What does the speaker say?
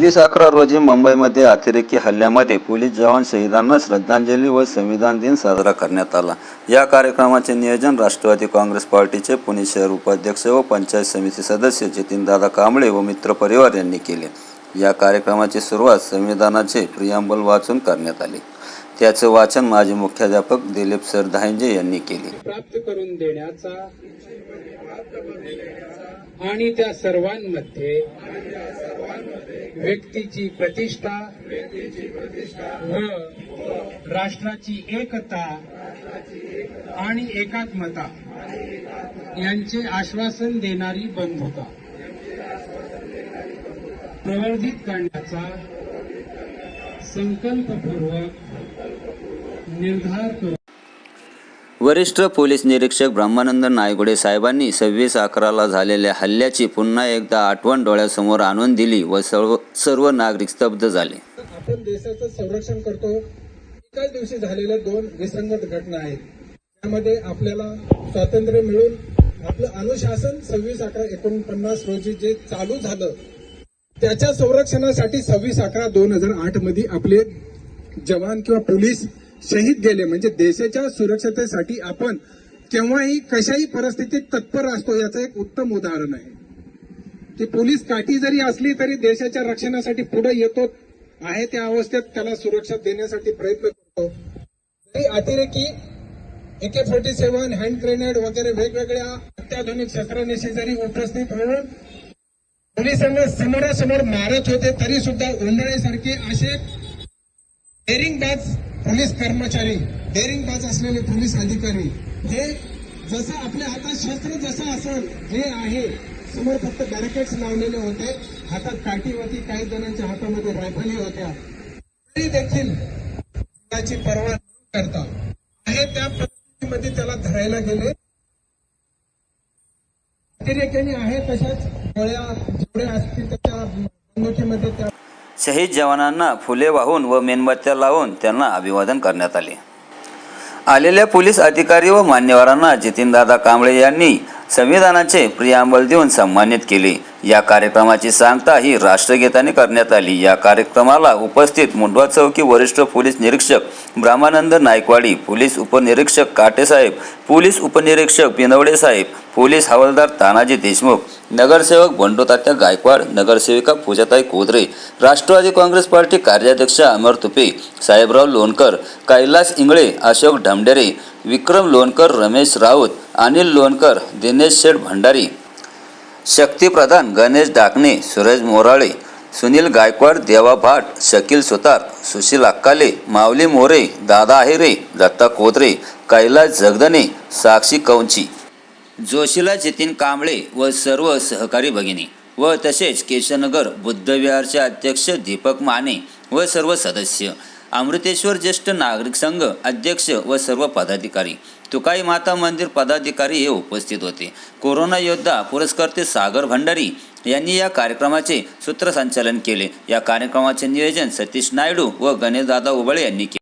सव्वीस अकरा रोजी मुंबईमध्ये अतिरेकी हल्ल्यामध्ये पोलीस जवान शहीदांना श्रद्धांजली व संविधान दिन साजरा करण्यात आला. या कार्यक्रमाचे नियोजन राष्ट्रवादी काँग्रेस पार्टीचे पुणे शहर उपाध्यक्ष व पंचायत समिती सदस्य जतीनदादा कांबळे व मित्रपरिवार यांनी केले. या कार्यक्रमाची सुरुवात संविधानाचे प्रियांबल वाचून करण्यात आली. त्याचे वाचन माजी मुख्याध्यापक दिलीप सर धांजे यांनी केले. प्राप्त करून देण्याचा आणि त्या सर्वांमध्ये व्यक्तीची प्रतिष्ठा व राष्ट्राची एकता आणि एकात्मता यांचे आश्वासन देणारी बंधुता प्रवर्धित करण्याचा संकल्पपूर्वक निर्धार करू वरिष्ठ पोलीस निरीक्षक ब्रह्मानंद नायगुडे साहेबांनी सव्वीस अकराला झालेल्या हल्ल्याची पुन्हा एकदा आठवण डोळ्यासमोर आणून दिली व सर्व सर्व नागरिक स्तब्ध झाले. आपण देशाचं संरक्षण करतो एकाच दिवशी झालेल्या दोन विसंगत घटना आहेत. त्यामध्ये आपल्याला स्वातंत्र्य मिळून आपलं अनुशासन सव्वीस अकरा एकोणपन्नास रोजी जे चालू झालं त्याच्या संरक्षणासाठी सव्वीस अकरा दोन हजार आठमध्ये आपले जवान किंवा पोलीस शहीद गेले. म्हणजे देशाच्या सुरक्षतेसाठी आपण केव्हाही कशाही परिस्थितीत तत्पर असतो याचं एक उत्तम उदाहरण आहे. ती पोलीस काठी जरी असली तरी देशाच्या रक्षणासाठी पुढे येतो आहे त्या अवस्थेत त्याला सुरक्षा देण्यासाठी प्रयत्न करतो. जरी अतिरेकी AK forty seven hand grenade वगैरे वेगवेगळ्या अत्याधुनिक शस्त्रांशी जरी उपस्थित होऊन पोलिसांना समोरासमोर मारत होते तरी सुद्धा उन्हाळ्यासारखे असे डेअरिंगबाज पोलीस कर्मचारी डेअरिंगबाज असलेले पोलीस अधिकारी हे जसं आपल्या हातात शस्त्र जसं असेल हे आहे. समोर फक्त बॅरिकेड्स लावलेले होते. हातात काठी होती काही जणांच्या हातामध्ये रायफली होत्या. तरी देखील त्याची पर्वा न करता आहे त्या परिस्थितीमध्ये त्याला धरायला गेले. अतिरेक्याने आहे तशाच गोळ्या जेवढ्या असतील त्याच्या बंदुकीमध्ये त्या शहीद जवानांना फुले वाहून व मेणबत्त्या लावून त्यांना अभिवादन करण्यात आले. आलेल्या पोलीस अधिकारी व मान्यवरांना जितीनदादा कांबळे यांनी संविधानाचे प्रियांबल देऊन सन्मानित केले. या कार्यक्रमाची सांगता ही राष्ट्रगीताने करण्यात आली. या कार्यक्रमाला उपस्थित मुंडवा चौकी वरिष्ठ पोलीस निरीक्षक ब्रह्मानंद नायकवाडी पोलीस उपनिरीक्षक काटेसाहेब पोलीस उपनिरीक्षक पिनवडे साहेब पोलीस हवालदार तानाजी देशमुख नगरसेवक बंडोतात्या गायकवाड नगरसेविका पूजाताई कोदरे राष्ट्रवादी काँग्रेस पार्टी कार्याध्यक्ष अमर तुपे साहेबराव लोणकर कैलास इंगळे अशोक ढमडेरे विक्रम लोणकर रमेश राऊत अनिल लोणकर दिनेश शेठ भंडारी शक्तीप्रधान गणेश डाकणे सुरेश मोराळे सुनील गायकवाड देवा भाट शकील सुतार सुशील अक्काले माऊली मोरे दादा आहिरे दत्ता कोत्रे कैलास जगदने साक्षी कवंची जोशीला जितीन कांबळे व सर्व सहकारी भगिनी व तसेच केशनगर बुद्धविहारचे अध्यक्ष दीपक माने व सर्व सदस्य. अमृतेश्वर ज्येष्ठ नागरिक संघ अध्यक्ष व सर्व पदाधिकारी तुकाई माता मंदिर पदाधिकारी हे उपस्थित होते. कोरोना योद्धा पुरस्कर्ते सागर भंडारी यांनी या कार्यक्रमाचे सूत्रसंचालन केले. या कार्यक्रमाचे नियोजन सतीश नायडू व गणेशदादा उबळे यांनी केले.